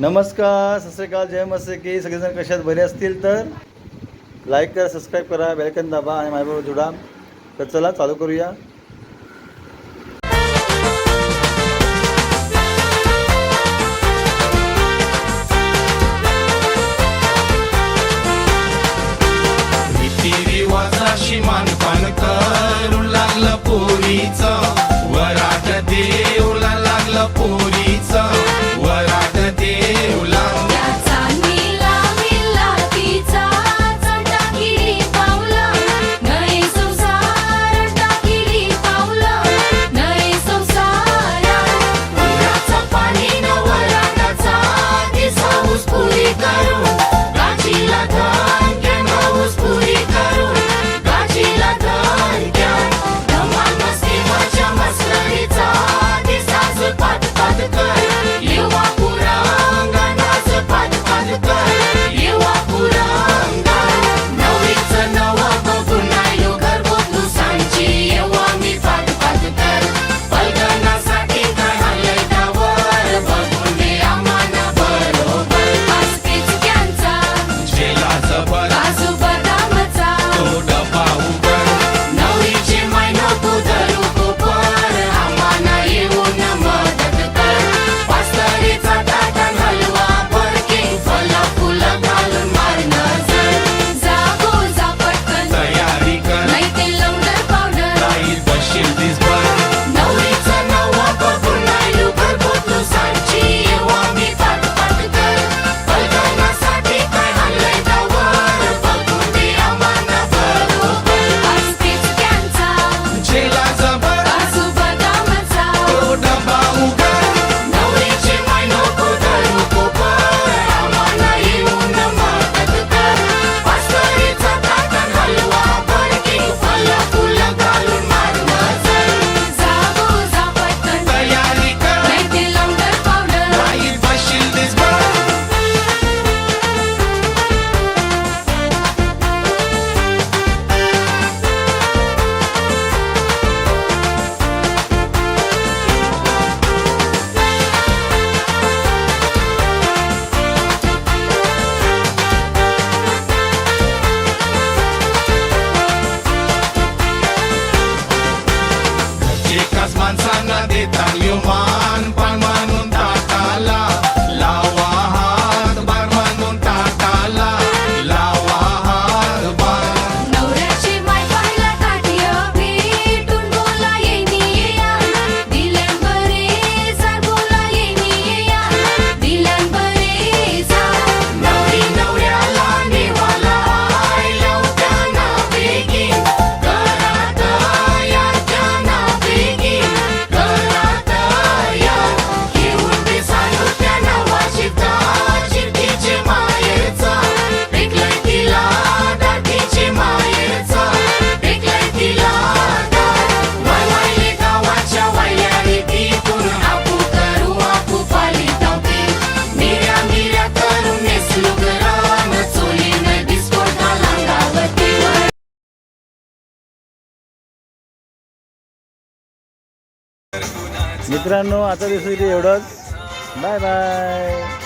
नमस्कार सत जय मस्ते की. सगळेजण कशात बरे असतील तर लाईक करा सबस्क्राईब करा बेलकन दाबा आणि माझ्याबरोबर जुडा. तर चला चालू करूया. मान पोरीचा. ricas manzanas de tal मित्रांनो आता दिसू इथे एवढंच. Bye bye.